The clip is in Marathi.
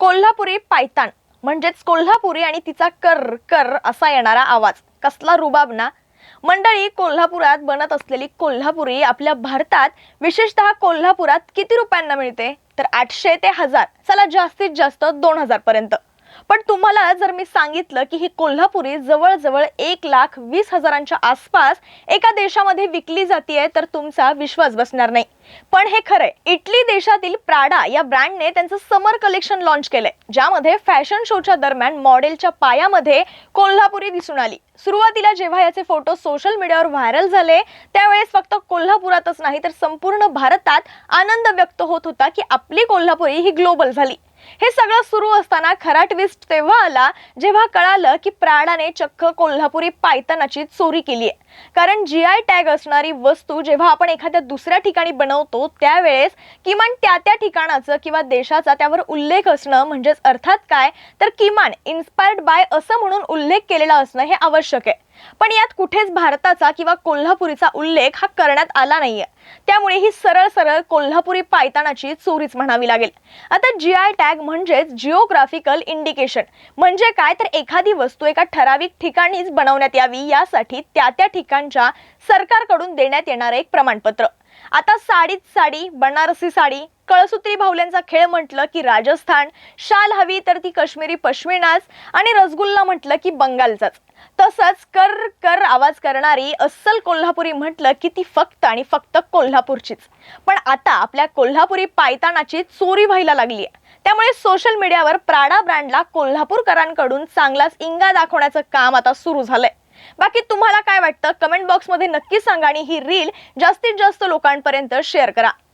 कोल्हापुरी पायतान म्हणजेच कोल्हापुरी आणि तिचा कर कर असा येणारा आवाज. कसला रुबाब ना. मंडळी कोल्हापुरात बनत असलेली कोल्हापुरी आपल्या भारतात विशेषतः कोल्हापुरात किती रुपयांना मिळते? तर आठशे ते हजार. चला जास्तीत जास्त दोन हजार पर्यंत. पण तुम्हाला जर मी सांगितलं की ही कोल्हापुरी जवळजवळ एक लाख वीस हजारांच्या आसपास एका देशामध्ये विकली जातीये तर तुमचा विश्वास बसणार नाही. पण हे खरंय इटली देशातील प्राडा या ब्रँडने त्यांचं समर कलेक्शन लॉन्च केलंय ज्यामध्ये फॅशन शोच्या दरम्यान मॉडेलच्या पायामध्ये कोल्हापुरी दिसून आली. सुरुवातीला जेव्हा याचे फोटो सोशल मीडियावर व्हायरल झाले त्यावेळेस फक्त कोल्हापुरातच नाही तर संपूर्ण भारतात आनंद व्यक्त होत होता की आपली कोल्हापुरी ही ग्लोबल झाली. हे सगळं सुरू असताना खरा ट्विस्ट तेव्हा आला जेव्हा कळालं की प्राडाने चक्क कोल्हापुरी पायतनाची चोरी केली आहे कारण जी आय टॅग असणारी वस्तू जेव्हा आपण एखाद्या दुसऱ्या ठिकाणी बनवतो त्यावेळेस किमान त्या त्या ठिकाणाचं किंवा देशाचा त्यावर उल्लेख असणं म्हणजेच अर्थात काय? तर किमान इन्स्पायर्ड बाय असं म्हणून उल्लेख केलेला असणं हे आवश्यक आहे. पण यात कुठेच भारताचा किंवा कोल्हापुरीचा उल्लेख हा करण्यात आला नाहीये. त्यामुळे ही सरळ सरळ कोल्हापुरी पायतानाची चोरीच म्हणावी लागेल. आता जी आय टॅग म्हणजेच जिओग्राफिकल इंडिकेशन म्हणजे काय? तर एखादी वस्तू एका ठराविक ठिकाणीच बनवण्यात यावी यासाठी त्या त्या ठिकाणच्या सरकारकडून देण्यात येणारं एक प्रमाणपत्र. आता साडीत साडी बनारसी साडी कळसूत्री भावल्यांचा खेळ म्हटलं की राजस्थान शाल हवी तर ती काश्मीरी पश्मिनाच आणि रसगुल्ला म्हटलं की बंगालचाच. तसंच कर कर आवाज करणारी अस्सल कोल्हापुरी म्हटलं की ती फक्त आणि फक्त कोल्हापूरचीच. पण आता आपल्या कोल्हापुरी पायतानाची चोरी व्हायला लागली आहे. त्यामुळे सोशल मीडियावर प्राडा ब्रँडला कोल्हापूरकरांकडून चांगलाच इंगा दाखवण्याचं काम आता सुरू झालंय. बाकी तुम्हाला काय वाटतं? कमेंट बॉक्समध्ये नक्की सांगा आणि ही रील जास्तीत जास्त लोकांपर्यंत शेअर करा.